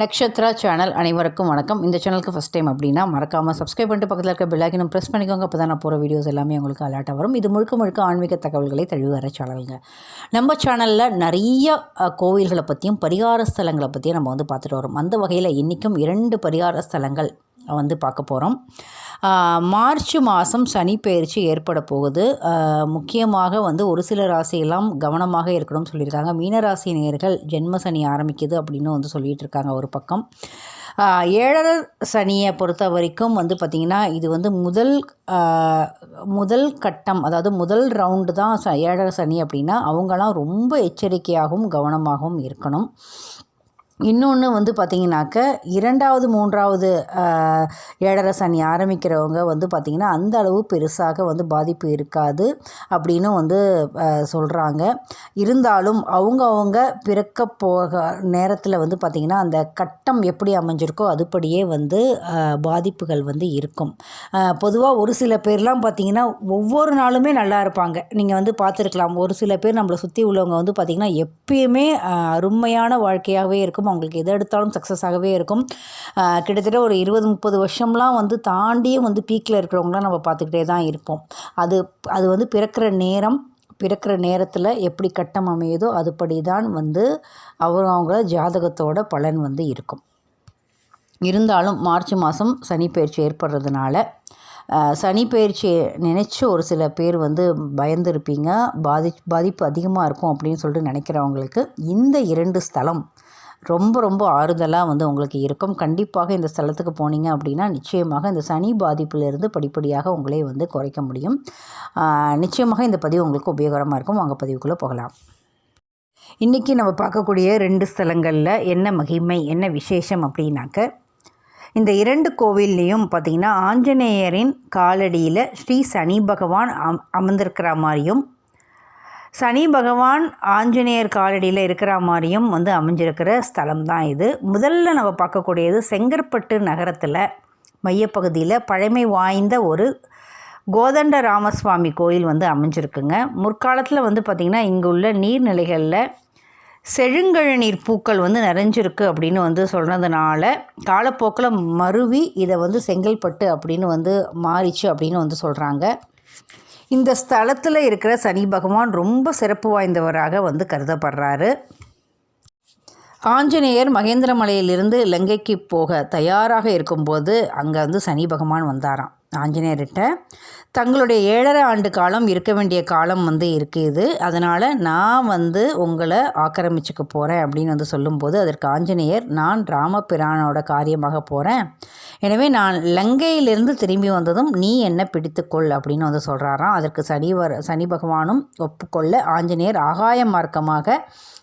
Nakshatra channel அனைவருக்கும் வணக்கம். இந்த சேனலுக்கு ஃபஸ்ட் டைம் அப்படின்னா மறக்காமல் சப்ஸ்கிரைப் பண்ணிட்டு பக்கத்தில் இருக்க பெல்லாக்கினும் ப்ரெஸ் பண்ணிக்கோங்க. அப்போ தான் நான் போகிற வீடியோஸ் எல்லாமே உங்களுக்கு அலாட்டாக வரும். இது முழுக்க முழுக்க ஆன்மீக தகவல்களை தழுவர சேனலுங்க நம்ம சேனலில் நிறைய கோவில்களை பற்றியும் பரிகார ஸ்தலங்களை பற்றியும் நம்ம வந்து பார்த்துட்டு வரோம். அந்த வகையில் இன்றைக்கும் இரண்டு பரிகார ஸ்தலங்கள் வந்து பார்க்க போகிறோம் மார்ச் மாதம் சனி பயிற்சி ஏற்பட போகுது. முக்கியமாக வந்து ஒரு சில ராசியெல்லாம் கவனமாக இருக்கணும்னு சொல்லியிருக்காங்க. மீனராசி நேர்கள் ஜென்ம சனி ஆரம்பிக்குது அப்படின்னு வந்து சொல்லிகிட்டு இருக்காங்க ஒரு பக்கம். ஏழரை சனியை பொறுத்த வரைக்கும் வந்து பார்த்திங்கன்னா இது வந்து முதல் முதல் கட்டம் அதாவது முதல் ரவுண்டு தான் ச ஏழரை சனி அப்படின்னா அவங்களாம் ரொம்ப எச்சரிக்கையாகவும் கவனமாகவும் இருக்கணும். இன்னொன்று வந்து பார்த்திங்கனாக்க இரண்டாவது மூன்றாவது ஏழரை சனி ஆரம்பிக்கிறவங்க வந்து பார்த்திங்கன்னா அந்த அளவு பெருசாக வந்து பாதிப்பு இருக்காது அப்படின்னு வந்து சொல்கிறாங்க இருந்தாலும் அவங்க அவங்க பிறக்க போக நேரத்தில் வந்து பார்த்திங்கன்னா அந்த கட்டம் எப்படி அமைஞ்சிருக்கோ அதுபடியே வந்து பாதிப்புகள் வந்து இருக்கும். பொதுவாக ஒரு சில பேர்லாம் பார்த்திங்கன்னா ஒவ்வொரு நாளுமே நல்லா இருப்பாங்க. நீங்கள் வந்து பார்த்துருக்கலாம் ஒரு சில பேர் நம்மளை சுற்றி உள்ளவங்க வந்து பார்த்திங்கன்னா எப்பயுமே அருமையான வாழ்க்கையாகவே இருக்கும் அவங்களுக்கு எது எடுத்தாலும் சக்ஸஸ் ஆகவே இருக்கும். கிட்டத்தட்ட ஒரு இருபது முப்பது வருஷம்லாம் வந்து தாண்டியும் வந்து பீக்கில் இருக்கிறவங்களாம் நம்ம பார்த்துக்கிட்டே தான் இருப்போம். அது அது வந்து பிறக்கிற நேரம் பிறக்கிற நேரத்தில் எப்படி கட்டம் அமையுதோ அதுபடி தான் வந்து அவங்க அவங்கள ஜாதகத்தோட பலன் வந்து இருக்கும். இருந்தாலும் மார்ச் மாதம் சனிப்பெயர்ச்சி ஏற்படுறதுனால சனி பயிற்சியை நினச்சி ஒரு சில பேர் வந்து பயந்துருப்பீங்க. பாதி பாதிப்பு அதிகமாக இருக்கும் அப்படின்னு சொல்லிட்டு நினைக்கிறவங்களுக்கு இந்த இரண்டு ஸ்தலம் ரொம்ப ரொம்ப ஆறுதலாக வந்து உங்களுக்கு இருக்கும். கண்டிப்பாக இந்த ஸ்தலத்துக்கு போனீங்க அப்படின்னா நிச்சயமாக இந்த சனி பாதிப்பிலிருந்து படிப்படியாக உங்களே வந்து குறைக்க முடியும். நிச்சயமாக இந்த பதிவு உங்களுக்கு உபயோகரமாக இருக்கும். வாங்க பதிவுக்குள்ளே போகலாம். இன்றைக்கி நம்ம பார்க்கக்கூடிய ரெண்டு ஸ்தலங்களில் என்ன மகிமை என்ன விசேஷம் அப்படின்னாக்க இந்த இரண்டு கோவில்லையும் பார்த்திங்கன்னா ஆஞ்சநேயரின் காலடியில் ஸ்ரீ சனி பகவான் அம் அமர்ந்திருக்கிற மாதிரியும் சனி பகவான் ஆஞ்சநேயர் காலடியில் இருக்கிற மாதிரியும் வந்து அமைஞ்சிருக்கிற ஸ்தலம் தான் இது. முதல்ல நம்ம பார்க்கக்கூடியது செங்கற்பட்டு நகரத்தில் மையப்பகுதியில் பழமை வாய்ந்த ஒரு கோதண்ட ராமசுவாமி கோயில் வந்து அமைஞ்சிருக்குங்க. முற்காலத்தில் வந்து பார்த்திங்கன்னா இங்கே உள்ள நீர்நிலைகளில் செழுங்கழநீர் பூக்கள் வந்து நிறைஞ்சிருக்கு அப்படின்னு வந்து சொன்னதுனால காலப்போக்கில் மருவி இதை வந்து செங்கல்பட்டு அப்படின்னு வந்து மாறிச்சு அப்படின்னு வந்து சொல்கிறாங்க இந்த ஸ்தலத்தில் இருக்கிற சனி பகவான் ரொம்ப சிறப்பு வாய்ந்தவராக வந்து கருதப்படுறாரு. ஆஞ்சநேயர் மகேந்திரமலையிலிருந்து இலங்கைக்கு போக தயாராக இருக்கும்போது அங்கே வந்து சனி பகவான் வந்தாராம். ஆஞ்சநேயர்கிட்ட தங்களுடைய ஏழரை ஆண்டு காலம் இருக்க வேண்டிய காலம் வந்து இருக்குது அதனால் நான் வந்து உங்களை ஆக்கிரமிச்சுக்க போகிறேன் அப்படின்னு வந்து சொல்லும்போது அதற்கு ஆஞ்சநேயர் நான் ராமபிரானோட காரியமாக போகிறேன் எனவே நான் லங்கையிலிருந்து திரும்பி வந்ததும் நீ என்ன பிடித்துக்கொள் அப்படின்னு வந்து சொல்கிறாராம் அதற்கு சனி வர சனி பகவானும் ஒப்புக்கொள்ள ஆஞ்சநேயர் ஆகாய மார்க்கமாக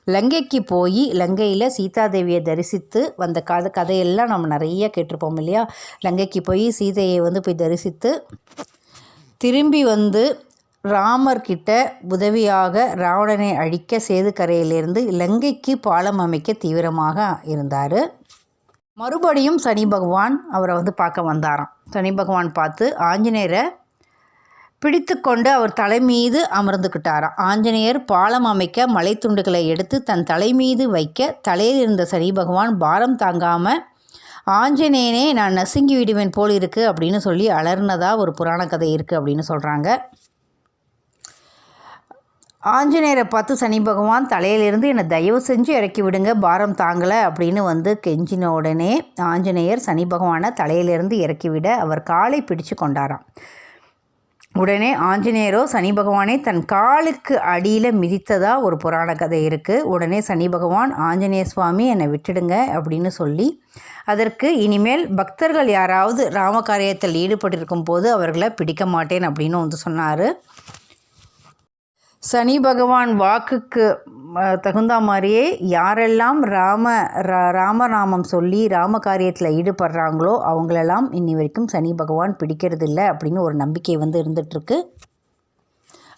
லங்கைக்கு போய் லங்கையில் சீதாதேவியை தரிசித்து வந்த கதை கதையெல்லாம் நம்ம நிறைய கேட்டிருப்போம் இல்லையா? லங்கைக்கு போய் சீதையை வந்து போய் தரிசித்து திரும்பி வந்து ராமர்கிட்ட உதவியாக ராவணனை அழிக்க சேதுக்கரையிலிருந்து இலங்கைக்கு பாலம் அமைக்க தீவிரமாக இருந்தார். மறுபடியும் சனி பகவான் அவரை வந்து பார்க்க வந்தாராம். சனி பகவான் பார்த்து ஆஞ்சநேயரை பிடித்துக்கொண்டு அவர் தலை மீது அமர்ந்துக்கிட்டாராம் ஆஞ்சநேயர் பாலம் அமைக்க மலைத்துண்டுகளை எடுத்து தன் தலை மீது வைக்க தலையில் இருந்த சனி பகவான் பாரம் தாங்காமல் ஆஞ்சநேயனே நான் நசுங்கி விடுவேன் போல் இருக்குது அப்படின்னு சொல்லி அலர்னதா ஒரு புராண கதை இருக்குது அப்படின்னு சொல்கிறாங்க ஆஞ்சநேயரை பார்த்து சனி பகவான் தலையிலிருந்து என்னை தயவு செஞ்சு இறக்கி விடுங்க பாரம் தாங்கலை அப்படின்னு வந்து கெஞ்சின உடனே ஆஞ்சநேயர் சனி பகவானை தலையிலிருந்து இறக்கி விட அவர் காலை பிடிச்சு கொண்டாராம். உடனே ஆஞ்சநேயரோ சனி பகவானை தன் காலுக்கு அடியில் மிதித்ததாக ஒரு புராண கதை இருக்குது உடனே சனி பகவான் ஆஞ்சநேய சுவாமி என்னை விட்டுடுங்க அப்படின்னு சொல்லி அதற்கு இனிமேல் பக்தர்கள் யாராவது ராம காரியத்தில் ஈடுபட்டிருக்கும் போது அவர்களை பிடிக்க மாட்டேன் அப்படின்னு வந்து சொன்னார். சனி பகவான் வாக்குக்கு தகுந்த மாதிரியே யாரெல்லாம் ராம ரா- ராமநாமம் சொல்லி ராம காரியத்தில் ஈடுபடுறாங்களோ அவங்களெல்லாம் இன்னி வரைக்கும் சனி பகவான் பிடிக்கிறது இல்லை அப்படின்னு ஒரு நம்பிக்கை வந்து இருந்துகிட்ருக்கு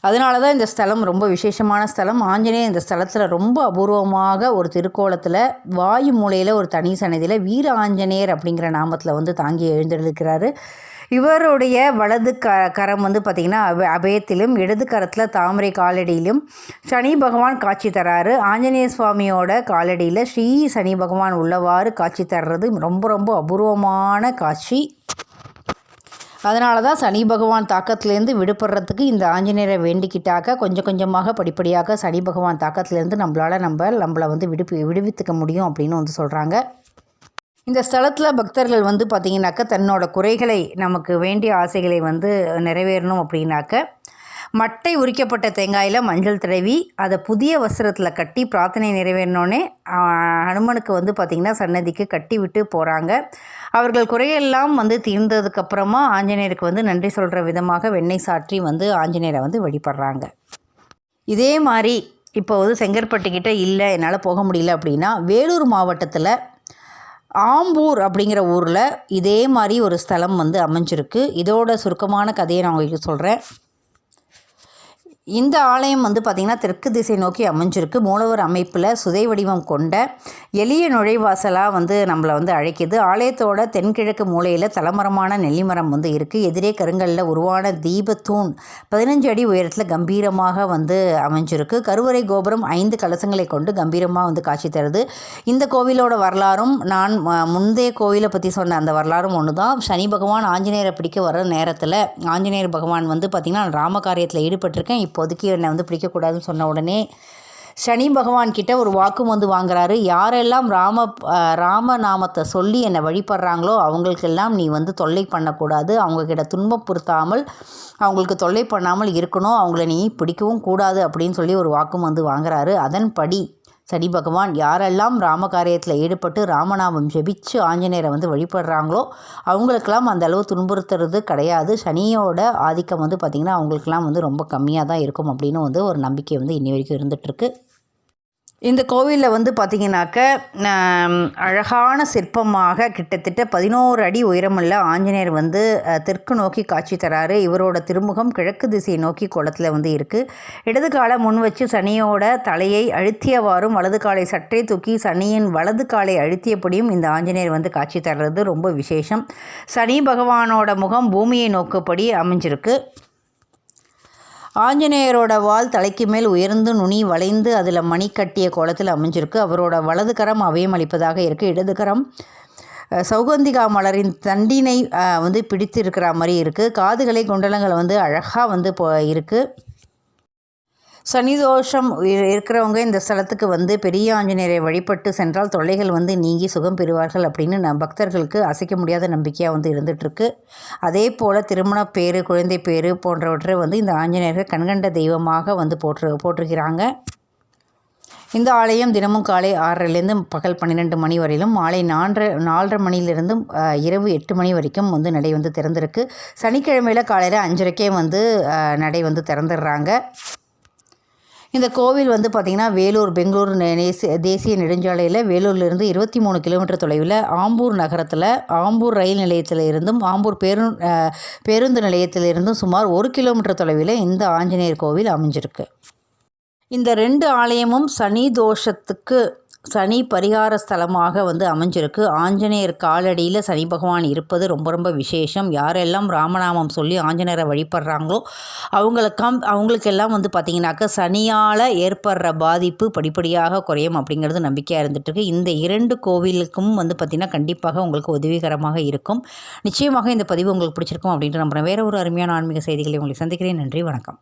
அதனால தான் இந்த ஸ்தலம் ரொம்ப விசேஷமான ஸ்தலம். ஆஞ்சநேயர் இந்த ஸ்தலத்தில் ரொம்ப அபூர்வமாக ஒரு திருக்கோலத்தில் வாயு மூலையில் ஒரு தனி சன்னதியில் வீர ஆஞ்சநேயர் அப்படிங்கிற நாமத்தில் வந்து தாங்கி எழுந்திருக்கிறாரு. இவருடைய வலது க கரம் வந்து பார்த்திங்கன்னா அப அபயத்திலும் இடது கரத்தில் தாமரை காலடியிலும் சனி பகவான் காட்சி தராரு. ஆஞ்சநேய சுவாமியோட காலடியில் ஸ்ரீ சனி பகவான் உள்ளவாறு காட்சி தர்றது ரொம்ப ரொம்ப அபூர்வமான காட்சி. அதனால தான் சனி பகவான் தாக்கத்துலேருந்து விடுபடுறதுக்கு இந்த ஆஞ்சநேயரை வேண்டிக்கிட்டாக்க கொஞ்சம் கொஞ்சமாக படிப்படியாக சனி பகவான் தாக்கத்துலேருந்து நம்மளால் நம்ம நம்மளை வந்து விடுப்பு விடுவித்துக்க முடியும் அப்படின்னு வந்து சொல்கிறாங்க இந்த ஸ்தலத்தில் பக்தர்கள் வந்து பார்த்திங்கனாக்கா தன்னோட குறைகளை நமக்கு வேண்டிய ஆசைகளை வந்து நிறைவேறணும் அப்படின்னாக்க மட்டை உரிக்கப்பட்ட தேங்காயில் மஞ்சள் தடவி அதை புதிய வஸ்திரத்தில் கட்டி பிரார்த்தனை நிறைவேறினோடனே ஹனுமனுக்கு வந்து பார்த்திங்கன்னா சன்னதிக்கு கட்டி விட்டு போகிறாங்க அவர்கள் குறையெல்லாம் வந்து தீர்ந்ததுக்கப்புறமா ஆஞ்சநேயருக்கு வந்து நன்றி சொல்கிற விதமாக வெண்ணெய் சாற்றி வந்து ஆஞ்சநேயரை வந்து வழிபடுறாங்க. இதே மாதிரி இப்போ வந்து செங்கற்பட்டுக்கிட்ட இல்லை என்னால் போக முடியல அப்படின்னா வேலூர் மாவட்டத்தில் ஆம்பூர் அப்படிங்கிற ஊரில் இதே மாதிரி ஒரு ஸ்தலம் வந்து அமைஞ்சிருக்கு. இதோட சுருக்கமான கதையை நான் உங்களுக்கு சொல்கிறேன் இந்த ஆலயம் வந்து பார்த்திங்கன்னா தெற்கு திசை நோக்கி அமைஞ்சிருக்கு. மூலவர் அமைப்பில் சுதை வடிவம் கொண்ட எளிய நுழைவாசலாக வந்து நம்மளை வந்து அழைக்கிது. ஆலயத்தோட தென்கிழக்கு மூலையில் தலைமரமான நெல்லிமரம் வந்து இருக்குது எதிரே கருங்கல்ல உருவான தீபத்தூண் பதினஞ்சு அடி உயரத்தில் கம்பீரமாக வந்து அமைஞ்சிருக்கு. கருவறை கோபுரம் ஐந்து கலசங்களை கொண்டு கம்பீரமாக வந்து காட்சி தருது. இந்த கோவிலோட வரலாறும் நான் முந்தைய கோவிலை பற்றி சொன்ன அந்த வரலாறும் ஒன்று தான் சனி பகவான் ஆஞ்சநேயரை பிடிக்க வர நேரத்தில் ஆஞ்சநேயர் பகவான் வந்து பார்த்திங்கன்னா ராம காரியத்தில் ஈடுபட்டிருக்கேன். இப்போதைக்கு என்னை வந்து பிடிக்கக்கூடாதுன்னு சொன்ன உடனே சனி பகவான் கிட்ட ஒரு வாக்கும் வந்து வாங்குறாரு. யாரெல்லாம் ராம ராம நாமத்தை சொல்லி என்னை வழிபடுறாங்களோ அவங்களுக்கெல்லாம் நீ வந்து தொல்லை பண்ணக்கூடாது. அவங்கக்கிட்ட துன்பப்படுத்தாமல் அவங்களுக்கு தொல்லை பண்ணாமல் இருக்கணும். அவங்கள நீ பிடிக்கவும் கூடாது அப்படின்னு சொல்லி ஒரு வாக்கும் வந்து வாங்குறாரு. அதன்படி சனி பகவான் யாரெல்லாம் ராம காரியத்தில் ஈடுபட்டு ராமநாமம் ஜெபிச்சு ஆஞ்சநேயரை வந்து வழிபடுறாங்களோ அவங்களுக்கெல்லாம் அந்த அளவு துன்புறுத்துறது கிடையாது. சனியோட ஆதிக்கம் வந்து பார்த்திங்கன்னா அவங்களுக்கெல்லாம் வந்து ரொம்ப கம்மியாக தான் இருக்கும் அப்படின்னு வந்து ஒரு நம்பிக்கை வந்து இன்னி வரைக்கும் இருந்துகிட்ருக்கு இந்த கோவிலில் வந்து பார்த்திங்கனாக்க அழகான சிற்பமாக கிட்டத்தட்ட பதினோரு அடி உயரமுள்ள ஆஞ்சநேயர் வந்து தெற்கு நோக்கி காட்சி தராரு. இவரோட திருமுகம் கிழக்கு திசையை நோக்கி குளத்தில் வந்து இருக்குது இடது காலை முன் வச்சு சனியோட தலையை அழுத்தியவாறும் வலது காலை சற்றே தூக்கி சனியின் வலது காலை அழுத்தியபடியும் இந்த ஆஞ்சநேயர் வந்து காட்சி தர்றது ரொம்ப விசேஷம். சனி பகவானோட முகம் பூமியை நோக்கப்படி அமைஞ்சிருக்கு. ஆஞ்சநேயரோட வால் தலைக்கு மேல் உயர்ந்து நுனி வளைந்து அதில் மணி கட்டிய கோலத்தில் அமைஞ்சிருக்கு. அவரோட வலது கரம் அவயம் அளிப்பதாக இருக்குது இடது கரம் சௌகந்திகா மலரின் தண்டினை வந்து பிடித்து இருக்கிற மாதிரி இருக்குது காதுகளை குண்டலங்கள் வந்து அழகாக வந்து இப்போ இருக்குது சனி தோஷம் இருக்கிறவங்க இந்த ஸ்தலத்துக்கு வந்து பெரிய ஆஞ்சநேயரை வழிபட்டு சென்றால் தொல்லைகள் வந்து நீங்கி சுகம் பெறுவார்கள் அப்படின்னு நம் பக்தர்களுக்கு அசைக்க முடியாத நம்பிக்கையாக வந்து இருந்துகிட்ருக்கு அதே போல் திருமண பேர் குழந்தை பேர் போன்றவற்றை வந்து இந்த ஆஞ்சநேயர்கள் கண்கண்ட தெய்வமாக வந்து போற்று போற்றுகிறாங்க. இந்த ஆலயம் தினமும் காலை ஆறரைலேருந்து பகல் பன்னிரெண்டு மணி வரையிலும் மாலை நான்கு நாலரை மணிலிருந்து இரவு எட்டு மணி வரைக்கும் வந்து நடை வந்து திறந்திருக்கு. சனிக்கிழமையில் காலையில் அஞ்சரைக்கே வந்து நடை வந்து திறந்துடுறாங்க. இந்த கோவில் வந்து பார்த்திங்கன்னா வேலூர் பெங்களூர் தேசிய நெடுஞ்சாலையில் வேலூர்லேருந்து இருபத்தி மூணு கிலோமீட்டர் தொலைவில் ஆம்பூர் நகரத்தில் ஆம்பூர் ரயில் நிலையத்தில் இருந்தும் ஆம்பூர் பேரு பேருந்து நிலையத்திலிருந்தும் சுமார் ஒரு கிலோமீட்டர் தொலைவில் இந்த ஆஞ்சநேயர் கோவில் அமைஞ்சிருக்கு. இந்த ரெண்டு ஆலயமும் சனி தோஷத்துக்கு சனி பரிகார ஸ்தலமாக வந்து அமைஞ்சிருக்கு. ஆஞ்சநேயர் காலடியில் சனி பகவான் இருப்பது ரொம்ப ரொம்ப விசேஷம். யாரெல்லாம் ராமநாமம் சொல்லி ஆஞ்சநேயரை வழிபடுறாங்களோ அவங்களுக்காம் அவங்களுக்கெல்லாம் வந்து பார்த்திங்கனாக்கா சனியால் ஏற்படுற பாதிப்பு படிப்படியாக குறையும் அப்படிங்கிறது நம்பிக்கையாக இருந்துகிட்ருக்கு இந்த இரண்டு கோவிலுக்கும் வந்து பார்த்திங்கன்னா கண்டிப்பாக உங்களுக்கு உதவிகரமாக இருக்கும். நிச்சயமாக இந்த பதிவு உங்களுக்கு பிடிச்சிருக்கும் அப்படின்ட்டு நம்புகிறேன் வேறு ஒரு அருமையான ஆன்மீக செய்திகளை உங்களை சந்திக்கிறேன். நன்றி வணக்கம்.